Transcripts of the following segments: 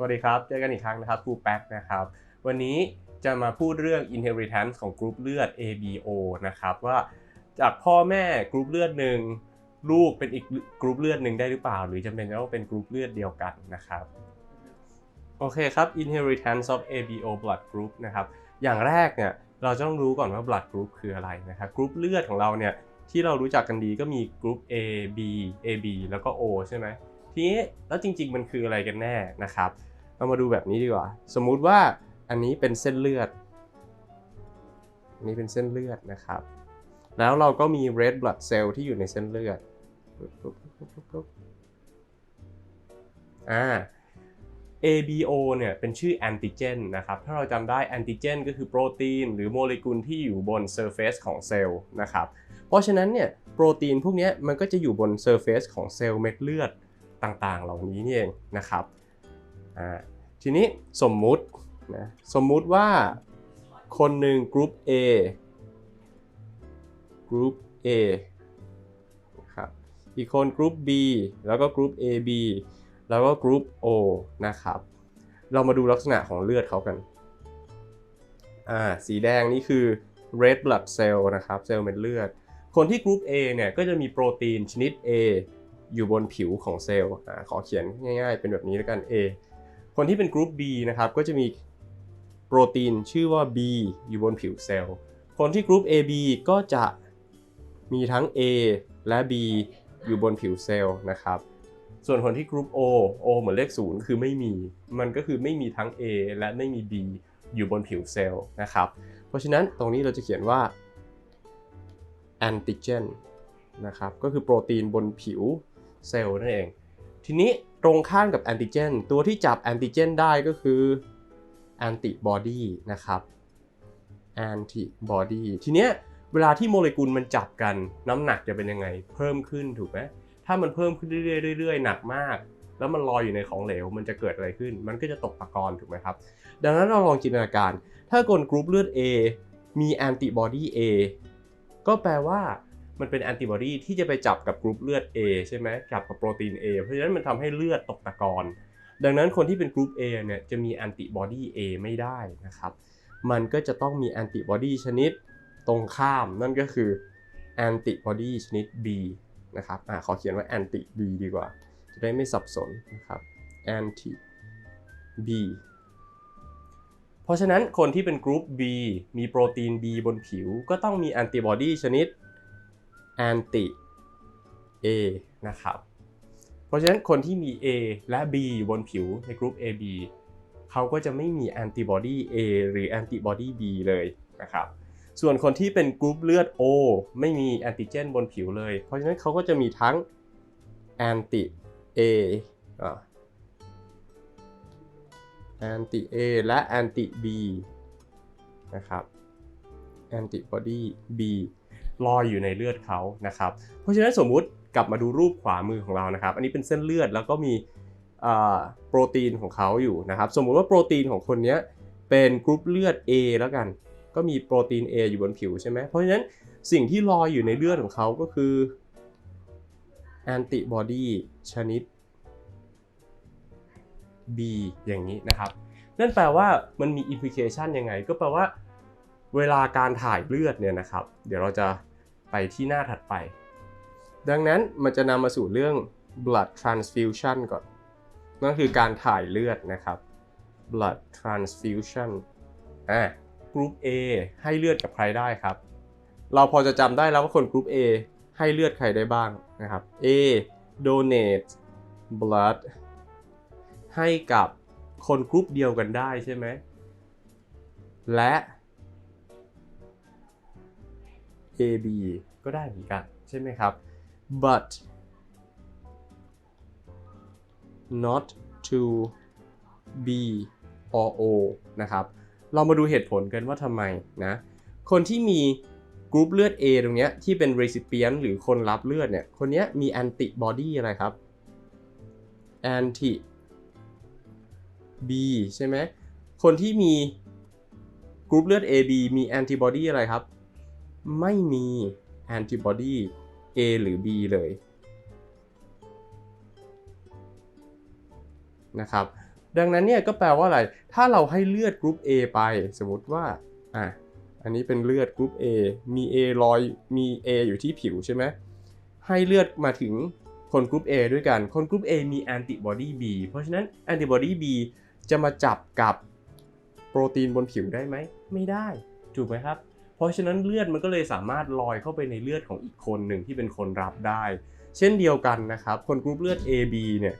สวัสดีครับ เจอกันอีกครั้งนะครับครูแป๊กนะครับ วันนี้จะมาพูดเรื่อง inheritance ของกรุ๊ปเลือด ABO นะครับว่าจากพ่อแม่กรุ๊ปเลือดหนึ่งลูกเป็นอีกกรุ๊ปเลือดหนึ่งได้หรือเปล่า หรือจำเป็นจะต้องเป็นกรุ๊ปเลือดเดียวกันนะครับโอเคครับ inheritance of ABO blood group นะครับอย่างแรกเนี่ยเราจะต้องรู้ก่อนว่า blood group คืออะไรนะครับกรุ๊ปเลือดของเราเนี่ยที่เรารู้จักกันดีก็มีกรุ๊ป A B AB แล้วก็ O ใช่ไหม ทีนี้แล้วจริง ๆ มันคืออะไรกันแน่นะครับ เรามาดูแบบนี้ดีกว่า สมมุติว่าอันนี้เป็นเส้นเลือดอันนี้เป็นเส้นเลือดนะครับ แล้วเราก็มี red blood cell ที่อยู่ในเส้นเลือดอ่า ABO เนี่ยเป็นชื่อแอนติเจนนะครับ ถ้าเราจำได้แอนติเจนก็คือโปรตีน หรือโมเลกุลที่อยู่บนเซอร์เฟซของเซลล์นะครับ เพราะฉะนั้นเนี่ยโปรตีนพวกนี้มันก็จะอยู่บนเซอร์เฟซของเซลล์เม็ดเลือด ต่างๆ เหล่านี้นี่เองนะครับทีนี้สมมุตินะสมมุติว่าคนหนึ่งกรุ๊ป A กรุ๊ป A นะครับอีกคนกรุ๊ป B แล้วก็กรุ๊ป AB แล้วก็กรุ๊ป O นะครับ เรามาดูลักษณะของเลือดเขากันอ่าสีแดงนี่คือ red blood cell นะครับเซลล์เม็ดเลือด คนที่กรุ๊ป A เนี่ยก็จะมีโปรตีนชนิด A อยู่บนผิวของเซลล์ขอเขียนง่ายๆ เป็นแบบนี้แล้วกัน A คนที่เป็นกรุ๊ป B นะครับก็จะมีโปรตีนชื่อว่า B อยู่บนผิวเซลล์ คนที่กรุ๊ป AB ก็จะมีทั้ง A และ B อยู่บนผิวเซลล์นะครับ ส่วนคนที่กรุ๊ป O O เหมือนเลขศูนย์คือไม่มี มันก็คือไม่มีทั้ง A และไม่มี B อยู่บนผิวเซลล์นะครับ เพราะฉะนั้นตรงนี้เราจะเขียนว่า antigen นะครับ ก็คือโปรตีนบนผิว เซลล์นั่นเอง ทีนี้ตรงข้ามกับแอนติเจนตัวที่จับแอนติเจนได้ก็คือแอนติบอดีนะครับแอนติบอดีทีเนี้ยเวลาที่โมเลกุลมันจับกันน้ำหนักจะเป็นยังไง เพิ่มขึ้นถูกไหมถ้ามันเพิ่มขึ้นเรื่อยๆหนักมาก แล้วมันลอยอยู่ในของเหลว มันจะเกิดอะไรขึ้น มันก็จะตกตะกอนถูกไหมครับ ดังนั้นเราลองจินตนาการ ถ้าคนกรุ๊ปเลือด A มีแอนติบอดี A ก็แปลว่า มันเป็นแอนติบอดีที่จะไปจับกับกรุ๊ปเลือด A ใช่ไหมจับกับโปรตีน A เพราะฉะนั้นมันทำให้เลือดตกตะกอน ดังนั้นคนที่เป็นกรุ๊ป A เนี่ยจะมีแอนติบอดี A ไม่ได้นะครับ มันก็จะต้องมีแอนติบอดีชนิดตรงข้ามนั่นก็คือแอนติบอดีชนิด B นะครับอ่าขอเขียนว่าแอนติ B ดีกว่า จะได้ไม่สับสนนะครับแอนติ B เพราะฉะนั้นคนที่เป็นกรุ๊ป B มีโปรตีน B บนผิว ก็ต้องมีแอนติบอดีชนิด anti A นะครับ เพราะฉะนั้นคนที่มี A และ B อยู่บนผิวในกรุ๊ป AB เขาก็จะไม่มีแอนติบอดี A หรือแอนติบอดี B เลยนะครับ ส่วนคนที่เป็นกรุ๊ปเลือด O ไม่มีแอนติเจนบนผิวเลย เพราะฉะนั้นเขาก็จะมีทั้งแอนติ A อ่าแอนติ A และแอนติ B นะครับแอนติบอดี B ลอยอยู่ในเลือดเขานะครับ เพราะฉะนั้นสมมุติกลับมาดูรูปขวามือของเรานะครับ อันนี้เป็นเส้นเลือดแล้วก็มีโปรตีนของเขาอยู่นะครับ สมมุติว่าโปรตีนของคนนี้เป็นกรุ๊ปเลือด A แล้วกัน ก็มีโปรตีน A อยู่บนผิวใช่ไหมเพราะฉะนั้นสิ่งที่ลอยอยู่ในเลือดของเขาก็คือแอนติบอดีชนิด B อย่างนี้นะครับ นั่นแปลว่ามันมีอิมพิเคชันยังไง ก็แปลว่าเวลาการถ่ายเลือดเนี่ยนะครับ เดี๋ยวเราจะ ไปที่หน้าถัดไป ดังนั้นมันจะนำมาสู่เรื่อง blood transfusion ก่อน นั่นคือการถ่ายเลือดนะครับ blood transfusion อะกรุ๊ป A ให้เลือดกับใครได้ครับ เราพอจะจำได้แล้วว่าคนกรุ๊ป A ให้เลือดใครได้บ้างนะครับ A donate blood ให้กับคนกรุ๊ปเดียวกันได้ใช่ไหม และ AB ก็ได้เหมือนกัน ใช่ไหมครับ but not to B or O นะครับ เรามาดูเหตุผลกันว่าทำไมนะ คนที่มีกรุ๊ปเลือด A ตรงเนี้ยที่เป็น recipient หรือคนรับเลือดเนี่ย คนเนี้ยมี antibody อะไรครับ anti B ใช่ไหม คนที่มีกรุ๊ปเลือด AB มี antibody อะไรครับ ไม่มี antibody A หรือ B เลยนะครับดังนั้นเนี่ยก็แปลว่าอะไร ถ้าเราให้เลือดกรุ๊ป A ไป สมมติว่าอะอันนี้เป็นเลือดกรุ๊ป A มี A ลอยมี A อยู่ที่ผิวใช่ไหมให้เลือดมาถึงคนกรุ๊ป A ด้วยกัน คนกรุ๊ป A มีแอนติบอดี B เพราะฉะนั้นแอนติบอดี B จะมาจับกับโปรตีนบนผิวได้ไหม ไม่ได้ ถูกไหมครับ เพราะฉะนั้นเลือดมันก็เลยสามารถลอยเข้าไปในเลือดของอีกคนหนึ่งที่เป็นคนรับได้ เช่นเดียวกันนะครับ คนกรุ๊ปเลือด AB เนี่ย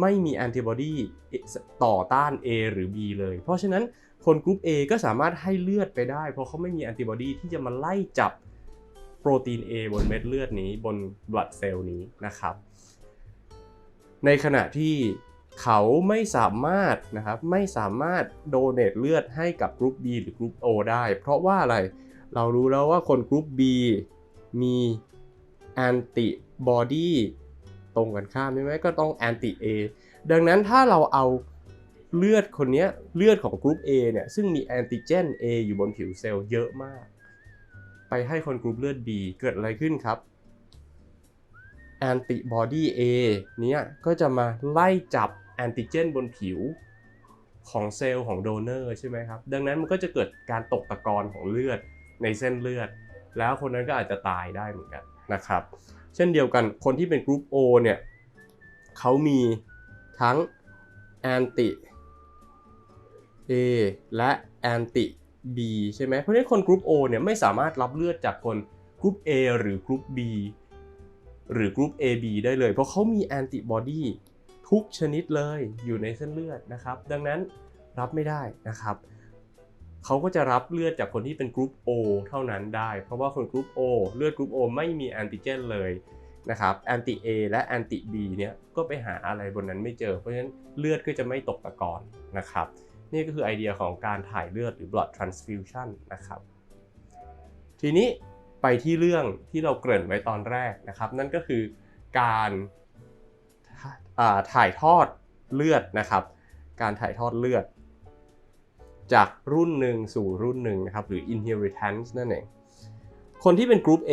ไม่มีแอนติบอดีต่อต้าน A หรือ B เลย เพราะฉะนั้นคนกรุ๊ป A ก็สามารถให้เลือดไปได้ เพราะเขาไม่มีแอนติบอดีที่จะมาไล่จับโปรตีน A บนเม็ดเลือดนี้บน blood cell นี้นะครับ ในขณะที่ เขาไม่สามารถนะครับไม่สามารถโดเนตเลือดให้กับกรุ๊ป B หรือกรุ๊ป O ได้ เพราะว่าอะไรเรารู้แล้วว่าคนกรุ๊ป B มีแอนติบอดีตรงกันข้ามใช่ไหมก็ต้องแอนติ A ดังนั้นถ้าเราเอาเลือดคนนี้เลือดของกรุ๊ป A เนี่ยซึ่งมีแอนติเจน A อยู่บนผิวเซลล์เยอะมาก ไปให้คนกรุ๊ปเลือด B เกิดอะไรขึ้นครับแอนติบอดี A เนี้ยก็จะมาไล่จับ แอนติเจนบนผิวของเซลล์ของโดเนอร์ใช่ไหมครับ ดังนั้นมันก็จะเกิดการตกตะกอนของเลือดในเส้นเลือด แล้วคนนั้นก็อาจจะตายได้เหมือนกันนะครับ เช่นเดียวกันคนที่เป็นกรุ๊ป O เนี่ยเขามีทั้งแอนติ A และแอนติ B ใช่ไหมเพราะฉะนั้นคนกรุ๊ป O เนี่ยไม่สามารถรับเลือดจากคนกรุ๊ป A หรือกรุ๊ป B หรือกรุ๊ป AB ได้เลย เพราะเขามีแอนติบอดี ทุกชนิดเลยอยู่ในเส้นเลือดนะครับ ดังนั้นรับไม่ได้นะครับเขาก็จะรับเลือดจากคนที่เป็นกรุ๊ป O เท่านั้นได้ เพราะว่าคนกรุ๊ป O เลือดกรุ๊ป O ไม่มีแอนติเจนเลยนะครับแอนติ A และแอนติ B เนี่ยก็ไปหาอะไรบนนั้นไม่เจอ เพราะฉะนั้นเลือดก็จะไม่ตกตะกอนนะครับ นี่ก็คือไอเดียของการถ่ายเลือดหรือ blood transfusion นะครับ ทีนี้ไปที่เรื่องที่เราเกริ่นไว้ตอนแรกนะครับ นั่นก็คือการ ถ่ายทอดเลือดนะครับ การถ่ายทอดเลือด จากรุ่นหนึ่งสู่รุ่นหนึ่งนะครับ หรือ inheritance นั่นเอง คนที่เป็นกรุ๊ป A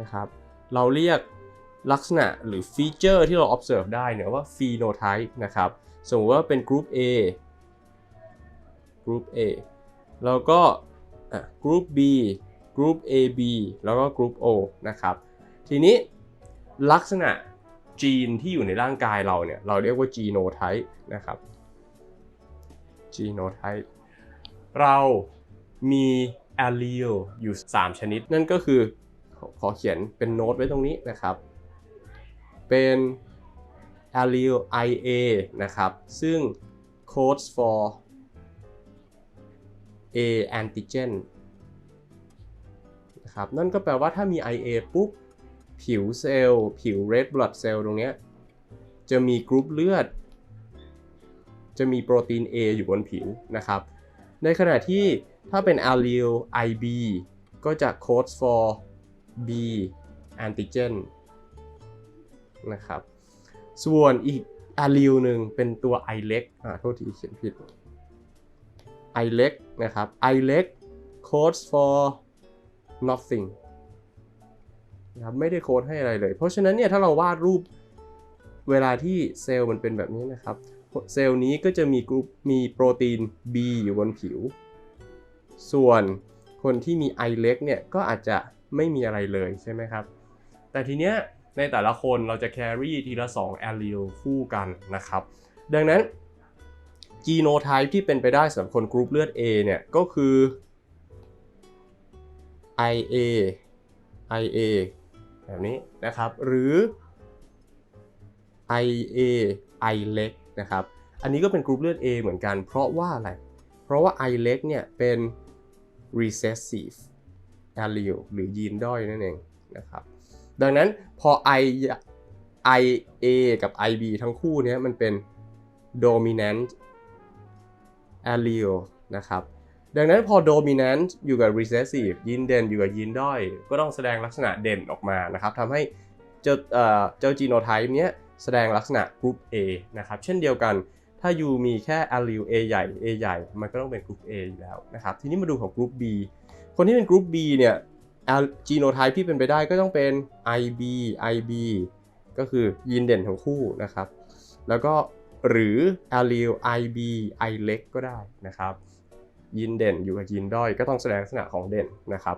นะครับ เราเรียกลักษณะหรือฟีเจอร์ที่เรา observe ได้เนี่ยว่า phenotype นะครับ สมมติว่าเป็นกรุ๊ป A กรุ๊ป A แล้วก็กรุ๊ป B กรุ๊ป AB แล้วก็กรุ๊ป O นะครับ ทีนี้ลักษณะจีนที่อยู่ในร่างกายเราเนี่ย เราเรียกว่า genotype นะครับ genotype เรามี allele อยู่ 3 ชนิด นั่นก็คือขอเขียนเป็นโน้ตไว้ตรงนี้นะครับ เป็น allele IA นะครับ ซึ่ง codes for A antigen นะครับนั่นก็แปลว่าถ้ามี IA ปุ๊บ ผิวเซลล์ผิว red blood cell ตรงเนี้ยจะมีกรุ๊ปเลือด จะมีโปรตีน A อยู่บนผิวนะครับ ในขณะที่ถ้าเป็น allele IB ก็จะ codes for B antigen นะครับ ส่วนอีก allele หนึ่งเป็นตัว I เล็กอ่าโทษทีเขียนผิด I เล็กนะครับ I เล็ก codes for nothing นะครับไม่ได้โค้ดให้อะไรเลย เพราะฉะนั้นเนี่ยถ้าเราวาดรูปเวลาที่เซลล์มันเป็นแบบนี้นะครับ เซลล์นี้ก็จะมีกรุ๊ปมีโปรตีน B อยู่บนผิว ส่วนคนที่มี I เล็กเนี่ยก็อาจจะไม่มีอะไรเลยใช่ไหมครับ แต่ทีเนี้ยในแต่ละคนเราจะ carry ทีละ2 allele คู่กันนะครับ ดังนั้น genotype ที่เป็นไปได้สำหรับคนกรุ๊ปเลือด A เนี่ยก็คือ IA IA แบบนี้นะครับ หรือ IA I เล็กนะครับ อันนี้ก็เป็นกรุ๊ปเลือด A เหมือนกัน เพราะว่าอะไร เพราะว่า I เล็กเนี่ยเป็น recessive allele หรือยีนด้อยนั่นเองนะครับ ดังนั้นพอ I IA กับ IB ทั้งคู่เนี้ยมันเป็น dominant allele นะครับ ดังนั้นพอ dominant อยู่กับ recessive ยีนเด่นอยู่กับยีนด้อย ก็ต้องแสดงลักษณะเด่นออกมานะครับทำให้เจ้าเจ้า genotype เนี้ยแสดงลักษณะกรุ๊ป A นะครับ เช่นเดียวกันถ้า U มีแค่ allele A ใหญ่ A ใหญ่ มันก็ต้องเป็นกรุ๊ป A อยู่แล้วนะครับ ทีนี้มาดูของกรุ๊ป B คนที่เป็นกรุ๊ป B เนี่ย genotype ที่เป็นไปได้ก็ต้องเป็น IB IB ก็คือยีนเด่นทั้งคู่นะครับ แล้วก็หรือ allele IB I เล็กก็ได้นะครับ ยีนเด่นอยู่กับยีนด้อยก็ต้องแสดงลักษณะของเด่นนะครับ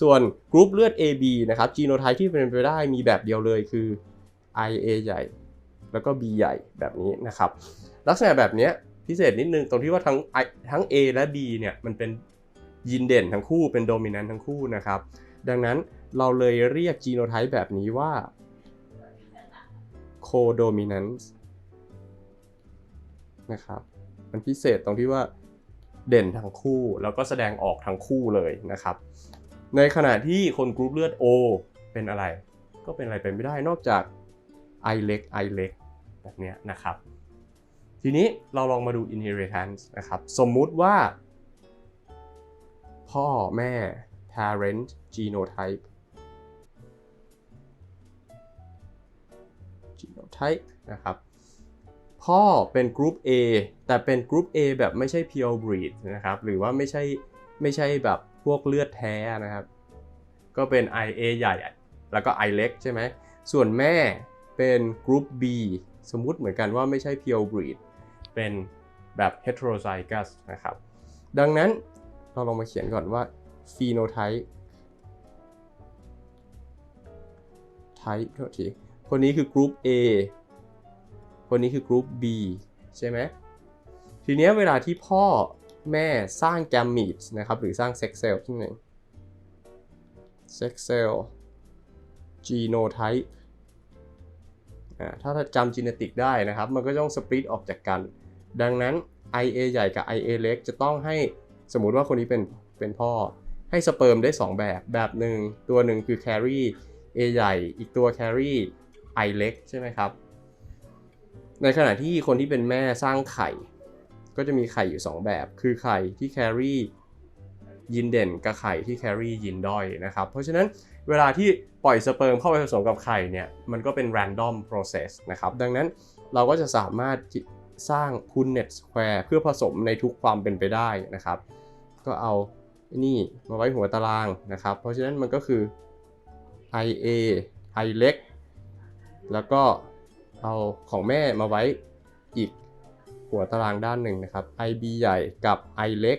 ส่วนกรุ๊ปเลือด AB นะครับจีโนไทป์ที่เป็นไปได้มีแบบเดียวเลยคือ IA ใหญ่ แล้วก็ B ใหญ่แบบนี้นะครับ ลักษณะแบบนี้พิเศษนิดนึงตรงที่ว่าทั้ง I ทั้ง A และ B เนี่ยมันเป็นยีนเด่นทั้งคู่เป็นโดมิ n น n t ทั้งคู่นะครับ ดังนั้นเราเลยเรียกจีโนไทป์แบบนี้ว่า codominance นะครับ มันพิเศษตรงที่ว่า เด่นทั้งคู่ แล้วก็แสดงออกทั้งคู่เลยนะครับ ในขณะที่คนกรุ๊ปเลือด O เป็นอะไร ก็เป็นอะไรเป็นไม่ได้นอกจาก I เล็ก I เล็กแบบนี้นะครับ ทีนี้เราลองมาดู inheritance นะครับ สมมุติว่า พ่อแม่ parent genotype genotype นะครับ พ่อเป็นกรุ๊ป A แต่เป็นกรุ๊ป A แบบไม่ใช่ pure breed นะครับ หรือว่าไม่ใช่ไม่ใช่แบบพวกเลือดแท้นะครับ ก็เป็น IA ใหญ่ แล้วก็ I เล็กใช่ไหม ส่วนแม่เป็นกรุ๊ป B สมมุติเหมือนกันว่าไม่ใช่ pure breed เป็นแบบ heterozygous นะครับ ดังนั้นเราลองมาเขียนก่อนว่า phenotype type โทษทีคนนี้คือกรุ๊ป A คนนี้คือกรุ๊ป B ใช่ไหมทีนี้เวลาที่พ่อแม่สร้างแกมมีดนะครับ หรือสร้างเซ็กเซลที่ไหนเซ็กเซล genotype อ่าถ้าจำจีเนติกได้นะครับ มันก็ต้องสปลิตออกจากกัน ดังนั้น IA ใหญ่กับ IA เล็กจะต้องให้สมมุติว่าคนนี้เป็นเป็นพ่อ ให้สเปิร์มได้ 2 แบบ แบบหนึ่งตัวหนึ่งคือ carry A ใหญ่ อีกตัว carry I เล็กใช่ไหมครับ ในขณะที่คนที่เป็นแม่สร้างไข่ ก็จะมีไข่อยู่ 2 แบบ คือไข่ที่ carry ยินเด่นกับไข่ที่ carry ยินด้อยนะครับ เพราะฉะนั้นเวลาที่ปล่อยสเปิร์มเข้าไปผสมกับไข่เนี่ย มันก็เป็น random process นะครับ ดังนั้นเราก็จะสามารถสร้าง Punnett square เพื่อผสมในทุกความเป็นไปได้นะครับ ก็เอานี่มาไว้หัวตารางนะครับ เพราะฉะนั้นมันก็คือ IA I เล็ก แล้วก็ เอาของแม่มาไว้อีกหัวตารางด้านหนึ่งนะครับ IB ใหญ่กับ I เล็ก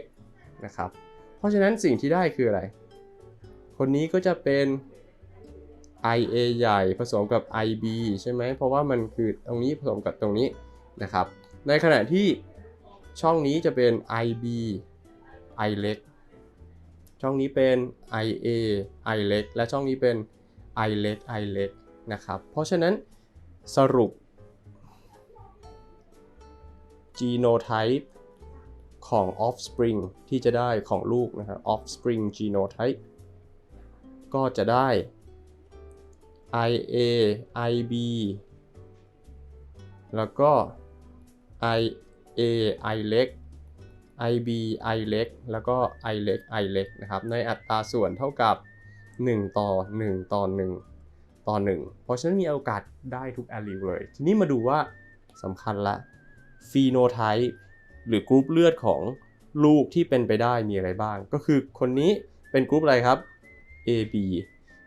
นะครับ เพราะฉะนั้นสิ่งที่ได้คืออะไร คนนี้ก็จะเป็น IA ใหญ่ผสมกับ IB ใช่ไหม เพราะว่ามันคือตรงนี้ผสมกับตรงนี้นะครับ ในขณะที่ช่องนี้จะเป็น IB I เล็ก ช่องนี้เป็น IA I เล็ก และช่องนี้เป็น I เล็ก I เล็กนะครับ เพราะฉะนั้น สรุป genotype ของ offspring ที่จะได้ของลูกนะครับ offspring genotype ก็จะได้ IA IB แล้วก็ IA I เล็ก IB I เล็ก แล้วก็ I เล็ก I เล็กนะครับ ในอัตราส่วนเท่ากับ 1 ต่อ 1 ต่อ 1 ต่อ1เพราะฉะนั้นมีโอกาสได้ทุก allele เลย ทีนี้มาดูว่าสำคัญละ phenotype หรือกรุ๊ปเลือดของลูกที่เป็นไปได้มีอะไรบ้าง ก็คือคนนี้เป็นกรุ๊ปอะไรครับ AB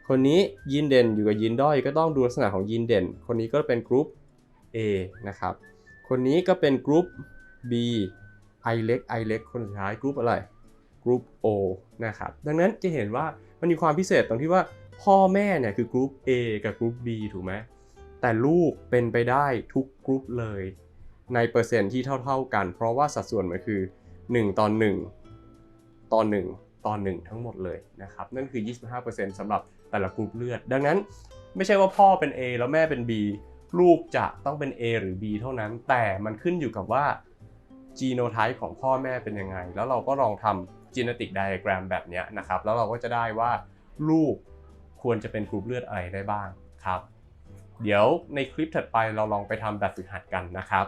คนนี้ยีนเด่นอยู่กับยีนด้อยก็ต้องดูลักษณะของยีนเด่น คนนี้ก็เป็นกรุ๊ป A นะครับ คนนี้ก็เป็นกรุ๊ป B I เล็ก I เล็กคนสุดท้ายกรุ๊ปอะไรกรุ๊ป O นะครับ ดังนั้นจะเห็นว่ามันมีความพิเศษตรงที่ว่า พ่อแม่เนี่ยคือกรุ๊ป A กับกรุ๊ป B ถูกไหมแต่ลูกเป็นไปได้ทุกกรุ๊ปเลย ในเปอร์เซ็นต์ที่เท่า ๆกัน เพราะว่าสัดส่วนมันคือ 1ต่อ1ต่อ1ต่อ1ทั้งหมดเลยนะครับนั่นคือ 25%สำหรับแต่ละกรุ๊ปเลือด ดังนั้นไม่ใช่ว่าพ่อเป็น A แล้วแม่เป็น B ลูกจะต้องเป็น A หรือ B เท่านั้น แต่มันขึ้นอยู่กับว่า genotype ของพ่อแม่เป็นยังไง แล้วเราก็ลองทำ genetic diagram แบบนี้นะครับ แล้วเราก็จะได้ว่าลูก ควรจะเป็นกรุ๊ปเลือดอะไรได้บ้างครับ เดี๋ยวในคลิปถัดไปเราลองไปทำแบบฝึกหัดกันนะครับ